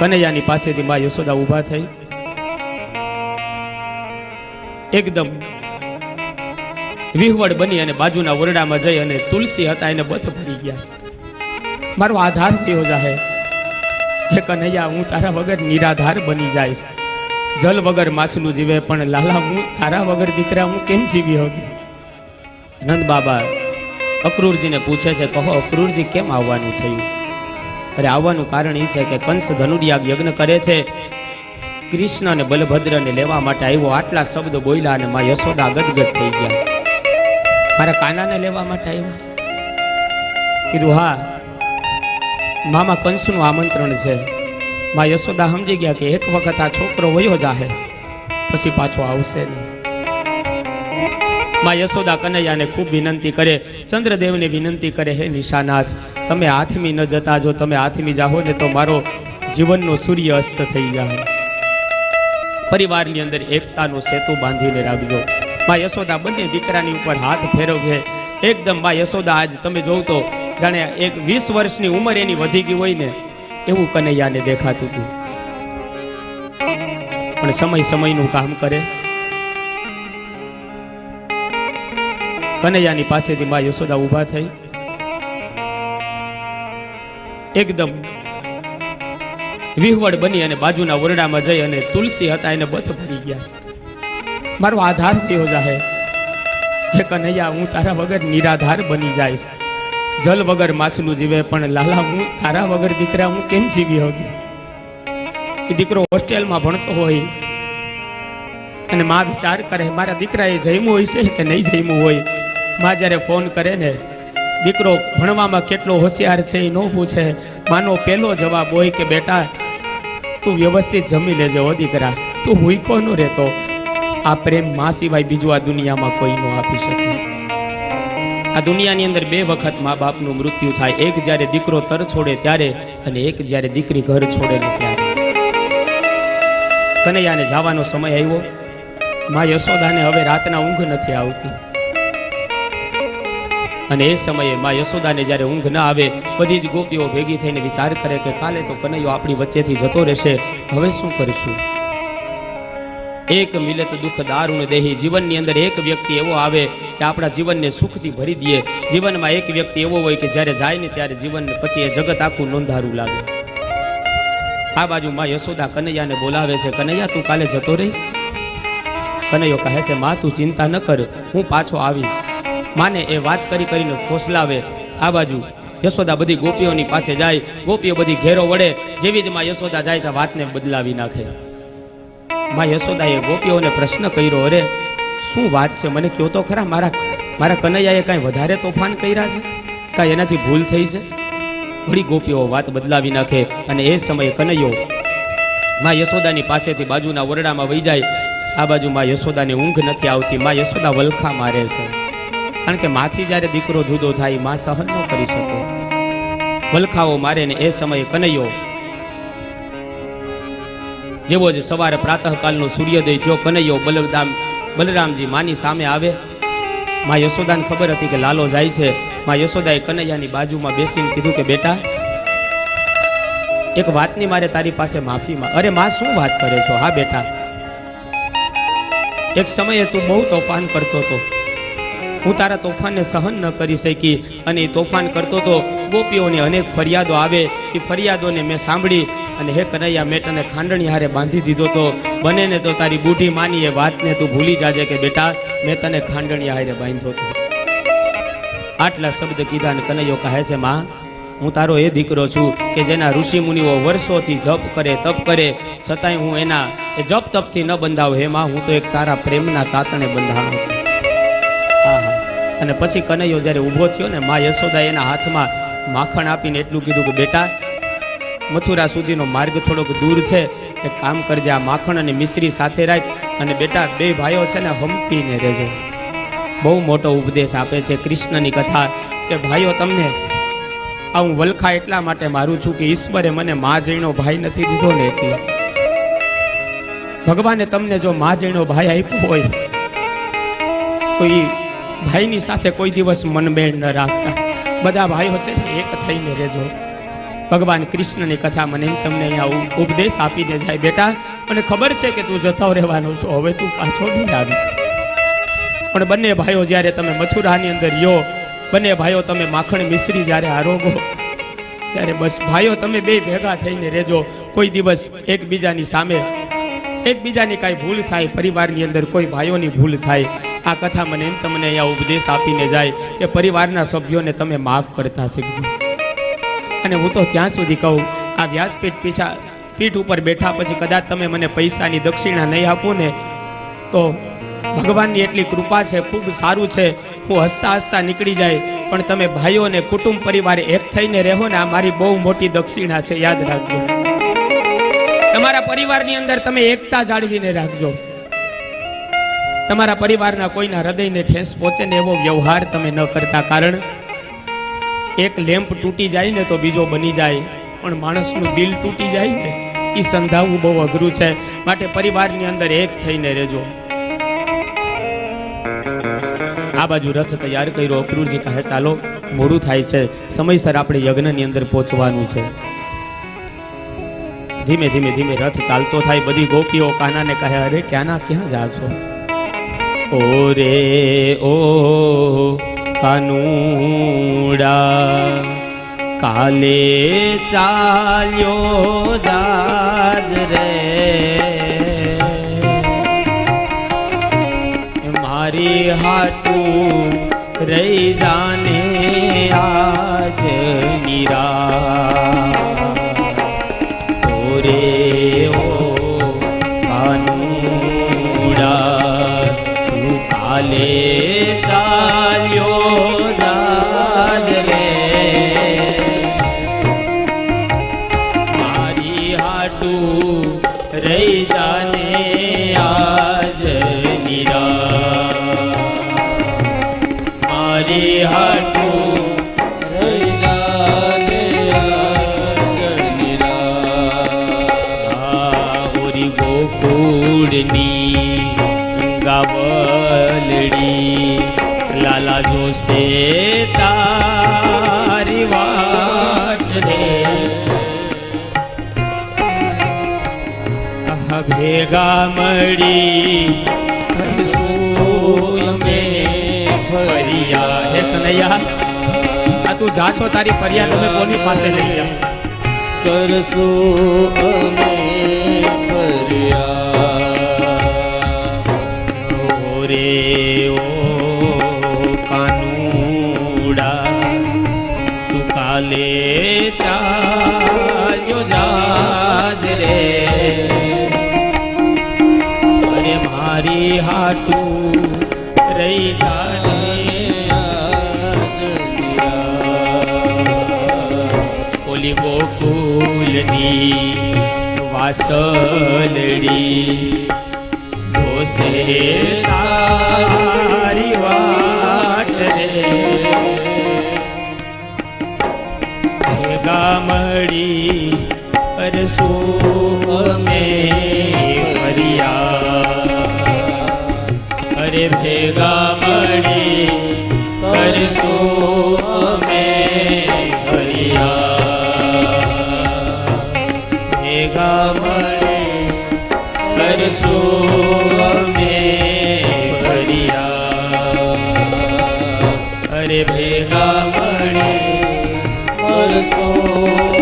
કનૈયાની પાસેથી મા યશોદા ઊભા થઈ. એકદમ વિહવડ બની અને બાજુના ઓરડામાં જઈ અને તુલસી હતા એને બથ ભરી ગયા છે. મારો આધાર કયો જાહે? હે કનૈયા, હું તારા વગર નિરાધાર બની જઈશ. જલ વગર માછલું જીવે, પણ લાલા, હું તારા વગર દીકરા, હું કેમ જીવી હોગી? નંદ બાબા, અક્રૂરજીને પૂછે છે, કહો, અક્રૂરજી, કેમ આવવાનું થયું? અરે આવવાનું કારણ એ છે કે કંસ ધનુર્યાગ યજ્ઞ કરે છે. કૃષ્ણ અને બલભદ્રને લેવા માટે આવ્યો, આટલા શબ્દ બોલ્યા અને માં યશોદા ગદગદ થઈ ગયા. મારા કાનાને લેવા માટે આવ્યા. કીધું, હા, મામા કંસનું આમંત્રણ છે. માં યશોદા સમજી ગયા કે એક વખત આ છોકરો વયો જાહે, પછી પાછો આવશે નહીં. માં યશોદા કનૈયાને ખૂબ વિનંતી કરે, ચંદ્રદેવને વિનંતી કરે, હે નિશાનાથ, તમે હાથમી ન જતા, જો તમે હાથમી જાહો ને તો મારો જીવનનો સૂર્ય અસ્ત થઈ જાય. પરિવારની અંદર એકતાનો સેતુ બાંધીને રાખજો. માં યશોદા બંને દીકરાની ઉપર હાથ ફેરવે એકદમ, માં યશોદા, આજ તમે જોવ તો જાણે એક વીસ વર્ષની ઉંમર એની વધી ગઈ હોય ને, એવું કનૈયાને દેખાતું હતું. પણ સમય સમયનું કામ કરે. કનૈયાની પાસેથી મા યશોદા ઊભા થઈ. એકદમ વિહવડ બની અને બાજુના ઓરડામાં જઈ અને તુલસી હતા, એને બથ ભરી ગયા મારો આધાર કયો જાહે? હે કનૈયા, હું તારા વગર નિરાધાર બની જાય જલ વગર માછલું જીવે, પણ લાલા, હું તારા વગર દીકરા, હું કેમ જીવી હોગી એ દીકરો હોસ્ટેલમાં ભણતો હોય અને મા વિચાર કરે, મારા દીકરાએ જમ્યું હોય છે કે નહીં જમ્યું હોય? માં જ્યારે ફોન કરે ને, દીકરો ભણવામાં કેટલો હોશિયાર છે એ ન પૂછે. માનો પહેલો જવાબ હોય કે બેટા, તું વ્યવસ્થિત જમી લેજે હો દીકરા. તું હુઈકો ન રહેતો. આ પ્રેમમાં સિવાય બીજું આ દુનિયામાં કોઈ ન આપી શકે. આ દુનિયાની અંદર બે વખત મા બાપનું મૃત્યુ થાય. એક જ્યારે દીકરો તર છોડે ત્યારે અને એક જ્યારે દીકરી ઘર છોડે ને ત્યારે. કનૈયાને જવાનો સમય આવ્યો. મા યશોદાને હવે રાતના ઊંઘ નથી આવતી. અને એ સમયે માં યશોદાને જ્યારે ઊંઘ ના આવે, બધી જ ગોપીઓ ભેગી થઈને વિચાર કરે કે કાલે તો કનૈયો આપણી વચ્ચેથી જતો રહેશે. હવે શું કરીશું? એક મિલત દુઃખ દારૂણ દેહી જીવનની અંદર એક વ્યક્તિ એવો આવે કે આપણા જીવનને સુખથી ભરી દે. જીવનમાં એક વ્યક્તિ એવો હોય કે જ્યારે જાય ને ત્યારે જીવન પછી એ જગત આખું નોંધારું લાગે. આ બાજુમાં યશોદા કનૈયાને બોલાવે છે, કનૈયા, તું કાલે જતો રહીશ? કનૈયો કહે છે, માં, તું ચિંતા ન કર, હું પાછો આવીશ. માને એ વાત કરી કરીને ફોસલાવે આ બાજુ. યશોદા બધી ગોપીઓની પાસે જાય. ગોપીઓ બધી ઘેરો વડે જેવી જ માં યશોદા જાય તો વાતને બદલાવી નાખે. માં યશોદાએ ગોપીઓને પ્રશ્ન કર્યો, અરે, શું વાત છે? મને કહો તો ખરા, મારા મારા કનૈયાએ કાંઈ વધારે તોફાન કર્યા છે? કાંઈ એનાથી ભૂલ થઈ છે? વળી ગોપીઓ વાત બદલાવી નાખે અને એ સમયે કનૈયો માં યશોદાની પાસેથી બાજુના ઓરડામાં વહી જાય. આ બાજુ માં યશોદાને ઊંઘ નથી આવતી. માં યશોદા વલખા મારે છે. કારણ કે માથી જ્યારે દીકરો જુદો થાયમાં સહન ન કરી શકે. વલખાવો મારે ને એ સમયે કનૈયો, જેવો જ સવારે પ્રાતઃકાલનો સૂર્યોદય થયો, કનૈયો બલરામ, બલરામજી માની સામે આવે. માં યશોદાને ખબર હતી કે લાલો જાય છે. માં યશોદાએ કનૈયાની બાજુમાં બેસીને કીધું કે, બેટા, એક વાતની મારે તારી પાસે માફી માં અરે, માં, શું વાત કરે છો? હા, બેટા. એક સમયે તું બહુ તોફાન કરતો હતો. હું તારા તોફાનને સહન ન કરી શકી અને એ તોફાન કરતો તો ગોપીઓની અનેક ફરિયાદો આવે. એ ફરિયાદોને મેં સાંભળી અને હે કનૈયા, મેં તને ખાંડણી હારે બાંધી દીધો તો બને ને તો તારી બુઢી માની એ વાતને તું ભૂલી જાજે કે બેટા, મેં તને ખાંડણી હારે બાંધ્યો હતો આટલા શબ્દ કીધા ને કનૈયો કહે છે, માં, હું તારો એ દીકરો છું કે જેના ઋષિ મુનિઓ વર્ષોથી જપ કરે, તપ કરે. છતાંય હું એના, એ જપ તપથી ન બંધાવ. હે માં, હું તો એક તારા પ્રેમના તાતણે બંધાણો. અને પછી કનૈયો જ્યારે ઊભો થયો ને મા યશોદા એના હાથમાં માખણ આપીને એટલું કીધું કે, બેટા, મથુરા સુધીનો માર્ગ થોડોક દૂર છે. એક કામ કરજે, આ માખણ અને મિશ્રી સાથે રાખ અને બેટા, બે ભાઈઓ છે ને હંપીને રહેજો. બહુ મોટો ઉપદેશ આપે છે કૃષ્ણની કથા કે, ભાઈઓ, તમને આ હું વલખા એટલા માટે મારું છું કે ઈશ્વરે મને મા જઈનો ભાઈ નથી દીધો ને એટલે. ભગવાને તમને જો મા જઈનો ભાઈ આપ્યો હોય, તો ઈ ભાઈની સાથે કોઈ દિવસ મનમેળ ન રાખતા. બધા ભાઈઓ છે ને એક થઈને રહેજો. ભગવાન કૃષ્ણની કથા મને તમને અહીંયા ઉપદેશ આપીને જાય બેટા. મને ખબર છે કે તું જતો રહેવાનો છો, હવે તું પાછો નહીં આવી. પણ બંને ભાઈઓ જ્યારે તમે મથુરાની અંદર યો, બંને ભાઈઓ તમે માખણ મિશ્રી જ્યારે આરોગો, ત્યારે બસ ભાઈઓ તમે બે ભેગા થઈને રહેજો. કોઈ દિવસ એકબીજાની સામે, એકબીજાની કાંઈ ભૂલ થાય, પરિવારની અંદર કોઈ ભાઈઓની ભૂલ થાય આ કથા મને એમ તમને અહીંયા ઉપદેશ આપીને જાય કે પરિવારના સભ્યોને તમે માફ કરતા શીખજો. અને હું તો ત્યાં સુધી કહું, આ વ્યાસપીઠ પીછા પીઠ ઉપર બેઠા પછી કદાચ તમે મને પૈસાની દક્ષિણા નહીં આપો ને, તો ભગવાનની એટલી કૃપા છે, ખૂબ સારું છે, હું હસતા હસતા નીકળી જાય. પણ તમે ભાઈઓ અને કુટુંબ પરિવાર એક થઈને રહો ને, આ મારી બહુ મોટી દક્ષિણા છે, યાદ રાખજો. તમારા પરિવારની અંદર તમે એકતા જાળવીને રાખજો. તમારા પરિવારના કોઈના હૃદયને ઠેસ પહોંચે ને એવો વ્યવહાર તમે ન કરતા કારણ એક લેમ્પ તૂટી જાય ને તો બીજો બની જાય. પણ માણસનું દિલ તૂટી જાય ને એ સંધાવવું બહુ અઘરું છે. માટે પરિવારની અંદર એક થઈને રહેજો. આ બાજુ રથ તૈયાર કર્યો. અક્રૂરજી કહે, ચાલો, મોડું થાય છે. સમયસર આપણે યજ્ઞની અંદર પહોંચવાનું છે. ધીમે ધીમે ધીમે રથ ચાલતો થાય. બધી ગોપીઓ કાનાને કહે, અરે, ક્યાંના, ક્યાં જાવ છો? ઓ રે ઓ કાનુડા કાલે ચાલ્યો જાજ રે. મારી હાટું રહી જાને ગાવલડી લાલા જોશે તારી વાટ રે. ભેગા મળી ફરિયા. હે કનૈયા, આ તું જાશો તારી ફરિયાદ અમે કોની પાસે લઈ જા કરશું અમે તું કાલે ચાલ્યો रे। રે અરે મારી હાટું રહી ઓલી ગોકુલની વાસલડી જોશે તારી કરશો કરશું અમે ફરિયા અરે ભેગા મળે કરશું